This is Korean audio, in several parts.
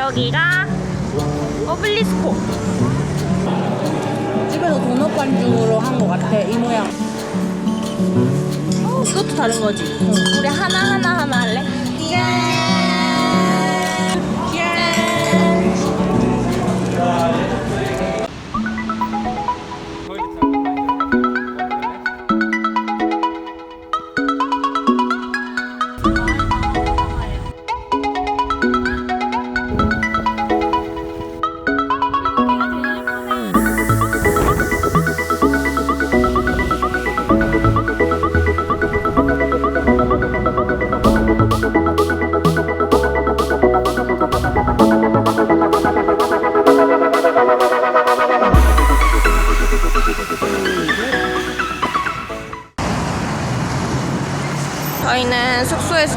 여기가 오블리스코. 집에서 도넛 반죽으로 한 것 같아 이 모양 어, 이것도 다른 거지. 우리 하나 하나 하나 할래? 저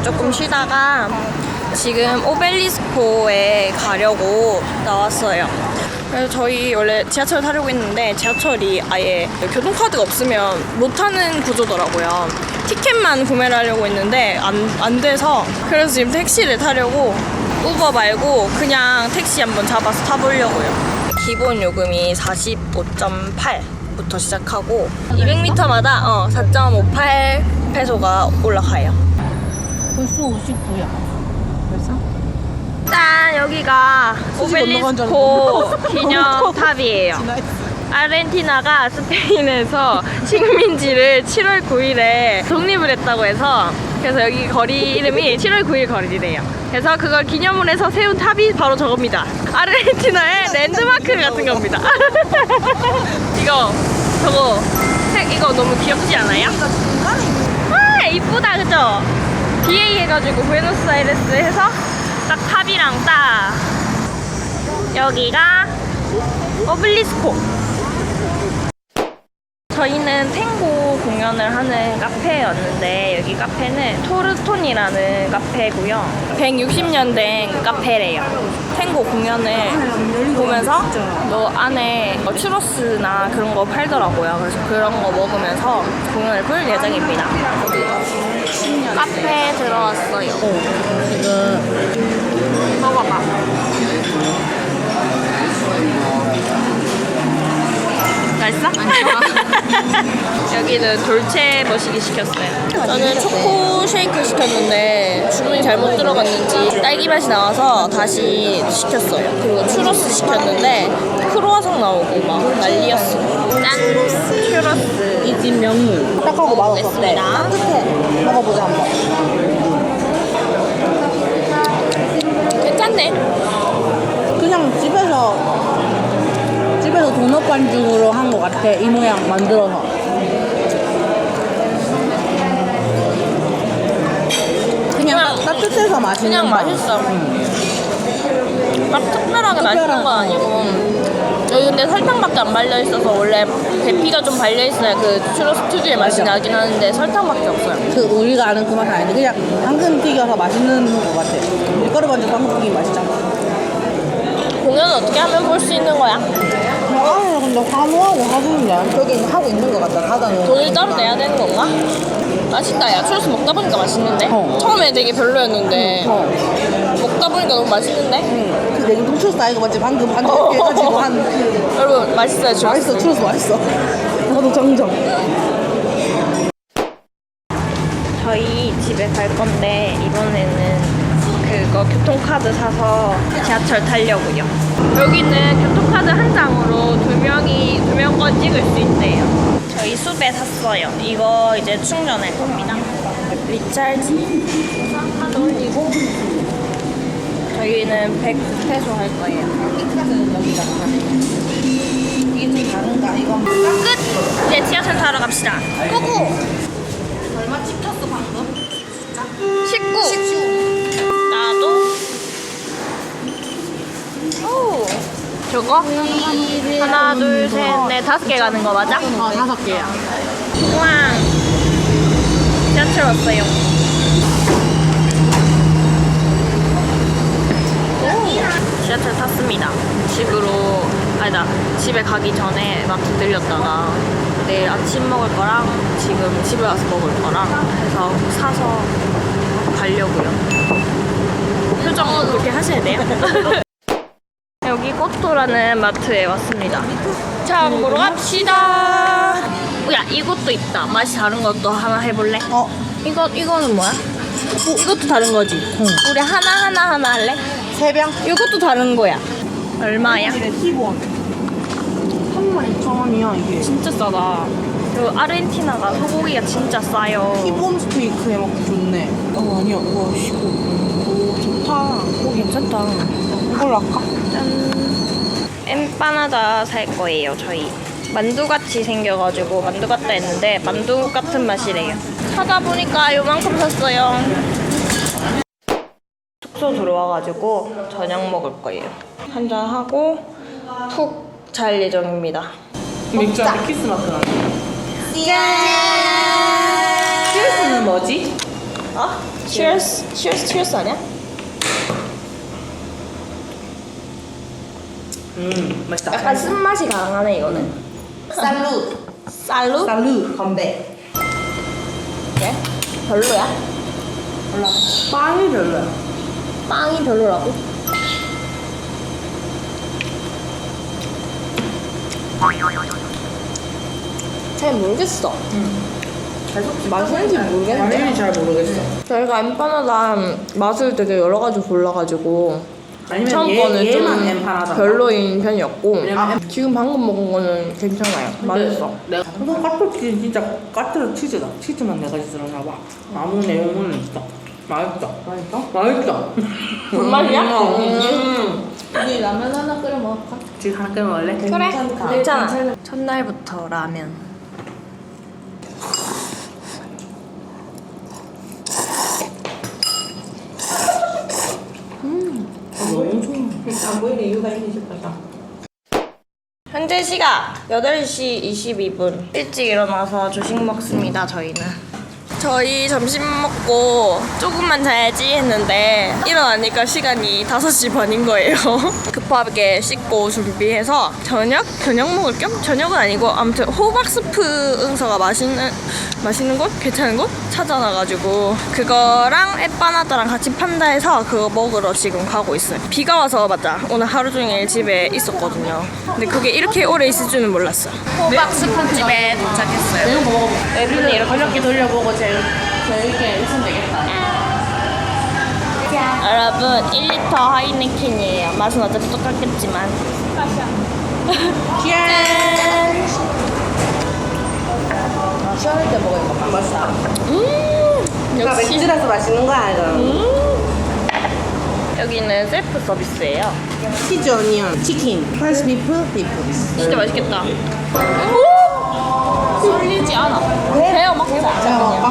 조금 쉬다가 지금 오벨리스코에 가려고 나왔어요. 그래서 저희 원래 지하철 타려고 했는데 지하철이 아예 교통카드가 없으면 못 타는 구조더라고요. 티켓만 구매를 하려고 했는데 안, 안 돼서 그래서 지금 택시를 타려고 우버 말고 그냥 택시 한번 잡아서 타보려고요. 기본 요금이 45.8부터 시작하고 200m마다 어, 4.58 페소가 올라가요. 벌써 59야 벌써? 짠 여기가 오벨리스코 기념탑이에요. 아르헨티나가 스페인에서 식민지를 7월 9일에 독립을 했다고 해서 그래서 여기 거리 이름이 7월 9일 거리래요. 그래서 그걸 기념을 해서 세운 탑이 바로 저겁니다. 아르헨티나의 랜드마크 같은 겁니다. 이거 저거 색 이거 너무 귀엽지 않아요? 와 이쁘다 그죠? BA 해가지고 부에노스아이레스 해서 딱 탑이랑 딱 여기가 오블리스코 저희는 탱고 공연을 하는 카페였는데 여기 카페는 토르톤이라는 카페고요. 160년 된 카페래요. 탱고 공연을 보면서 너 안에 뭐 추러스나 그런 거 팔더라고요. 그래서 그런 거 먹으면서 공연을 볼 예정입니다. 카페에 들어왔어요. 지금 먹어봐 맛있어? 여기는 돌체 머시기 시켰어요. 저는 초코 쉐이크 시켰는데 주문이 잘못 들어갔는지 딸기 맛이 나와서 다시 시켰어요. 그리고 추러스 시켰는데 크로아상 나오고 막 난리였어. 짠! 추러스. 이 집 명물 딱 하고 맛없어 먹겠습니다. 따뜻해 먹어보자 모양 만들어서 그냥, 그냥- 따- 따뜻해서 맛있는 그냥 맛. 맛있어. 응. 막 특별하게 맛있는 건 특별한- 아니고 여기 근데 설탕밖에 안 발려 있어서 원래 계피가 좀 발려 있어야 그 추러스 특유의 맛이 맞아. 나긴 하는데 설탕밖에 없어요. 그 우리가 아는 그 맛은 아닌데 그냥 방금 튀겨서 맛있는 것 같아 밀가루 반죽 튀긴 맛있잖아 공연은 어떻게 하면 볼 수 있는 거야? 아 근데 사모하고 하는데 저기 하고 있는 것 같다 하다는 돈을 따로 내야 되는 건가? 맛있다. 야 추러스 먹다 보니까 맛있는데? 어. 처음에 되게 별로였는데. 어. 먹다 보니까 너무 맛있는데? 응. 그 냉동 추러스 아이가 맞지? 방금 반죽 이렇게 해가지고 한그 여러분 맛있어요 추러스 맛있어 추러스 맛있어. 나도 정정 저희 집에 갈 건데 이번에는 그거 교통카드 사서 지하철 타려고요. 여기는 교통카드 한 장으로 두 명이 두 명 건 찍을 수 있대요. 저희 숲에 샀어요. 이거 이제 충전할 겁니다. 리찰지 카드 올리고 저희는 109페소 할 거예요. 여기다가 이게 좀 다른가? 이건 끝! 이제 지하철 타러 갑시다. 고고! 얼마 찍혔어 방금? 진짜? 19! 19. 저거? 하나, 둘, 셋, 넷, 다섯 개 가는 거 맞아? 어 다섯 개야 우와. 지하철 왔어요. 지하철 탔습니다. 집으로, 아니다, 집에 가기 전에 마트 들렸다가 내일 아침 먹을 거랑 지금 집에 와서 먹을 거랑 해서 사서 가려고요. 표정 그렇게 하셔야 돼요? 여기 꽃도라는 마트에 왔습니다. 자, 보러 갑시다. 야, 이것도 있다. 맛이 다른 것도 하나 해볼래? 어. 이거, 이거는 뭐야? 어, 이것도 다른 거지? 우리 하나 하나 하나 할래? 세 병? 이것도 다른 거야. 얼마야? 기본. 32,000원이야 이게. 진짜 싸다. 그 아르헨티나가 소고기가 진짜 싸요. 기본 스테이크 해 먹기 좋네. 어 아니야. 우와 씨. 오 좋다. 오, 괜찮다. 이걸로 할까? 짠. 엠파나다 살 거예요, 저희. 만두같이 생겨가지고 만두 같다 했는데 만두 같은 맛이래요. 사다 보니까 요만큼 샀어요. 숙소 들어와가지고 저녁 먹을 거예요. 한잔 하고 푹 잘 예정입니다. 맥주한테 키스 마크 나네. 키스는 뭐지? 어? Cheers, cheers, cheers 아니야? 음 맛있다. 약간 쓴맛이 강하네 이거는. 살루. 쌀루? 살루 건배. 예? 별로야? 몰라. 빵이 별로야. 빵이 별로라고? 잘 모르겠어. 맛있는지 모르겠는데. 잘 모르겠어. 저희가 엠파나다 맛을 되게 여러 가지 골라가지고 아니면 처음 얘- 거는 얘만 좀. 별로인 편이었고 왜냐면 지금 방금 먹은 거는 괜찮아요. 맛있어. 내가 이거 까르치즈 진짜 까르르 치즈다. 치즈만 내가 들었나 봐. 아무 내용은 없어. 맛있다. 맛있어? 맛있다. 정말이야? 음. 우리 라면 하나 끓여 먹을까? 지금 하나 끓여 먹을래? 그래. 괜찮아. 첫날부터 라면. 싶다. 현재 시각 8시 22분. 일찍 일어나서 조식 먹습니다, 저희는. 저희 점심 먹고 조금만 자야지 했는데 일어나니까 시간이 5시 반인 거예요. 급 하게 씻고 준비해서 저녁? 저녁 먹을 겸? 저녁은 아니고 아무튼 호박 스프 응서가 맛있는 맛있는 곳? 괜찮은 곳? 찾아놔가지고 그거랑 에빠나다랑 같이 판다 해서 그거 먹으러 지금 가고 있어요. 비가 와서 맞다. 오늘 하루 종일 집에 있었거든요. 근데 그게 이렇게 오래 있을 줄은 몰랐어요. 호박 스프집에 도착했어요. 이거 먹어봐. 애들은 이렇게 이렇게 돌려보고 제일 제일게 있으면 되겠다. 여러분 1리터 하이네켄이에요. 맛은 어차피 똑같겠지만. 짠. 아, 시원할 때 먹으니까 맛있다. 음 그러니까 역시 맥주라서 맛있는 거야 이거. 음. 여기는 셀프 서비스예요. 치즈 어니언 치킨 프라이스 비프 비프. 진짜 맛있겠다. 오! 쏠리지 않아. 배워 먹자. 자먹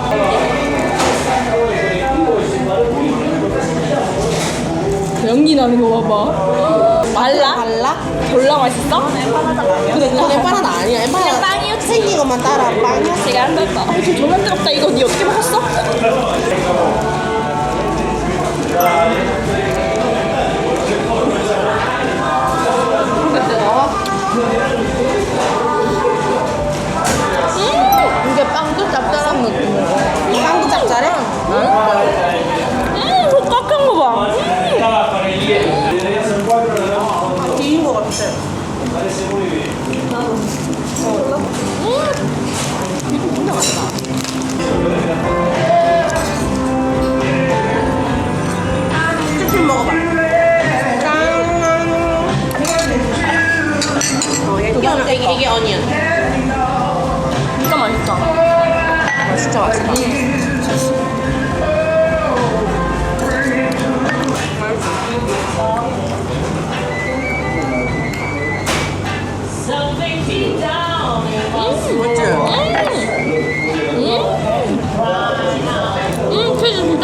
연기 나는 거 봐봐. 말라? 달라? 졸라 맛있어? 근데 이건 엠파나다 아니야. 엠파나 그냥 빵이었지. 생긴 것만 따라 빵이야. 제가 안 됐다. 어, 저 졸라 뜨겁다. 이거 니 어떻게 먹었어? 이게, 이게, 어니언. 진짜 맛있다. 아, 진짜 맛있다.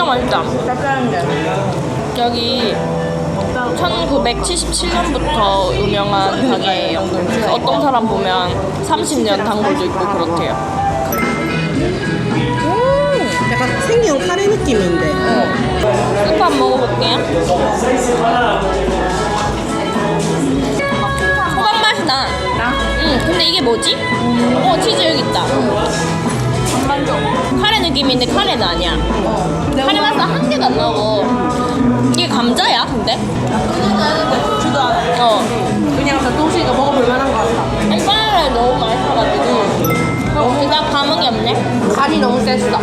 맛있다. 짭짤한데. 여기 1977년부터 유명한 가게예요. 그래서 어떤 사람 보면 30년 단골도 있고 그렇대요. 약간 생긴 카레 느낌인데. 스프 한 먹어볼게요. 호박 맛이 나. 응, 근데 이게 뭐지? 어, 치즈 여기 있다. 카레 느낌인데 카레는 아니야. 카레 맛은 한 개도 안 나고 이게 감자야 근데? 고추도 안 해. 어. 그냥 닭똥시니까 먹어볼 만한 거 같다. 아니 카레 너무 맛있어가지고 일단 어, 감흥이 없네. 간이 너무 셌어.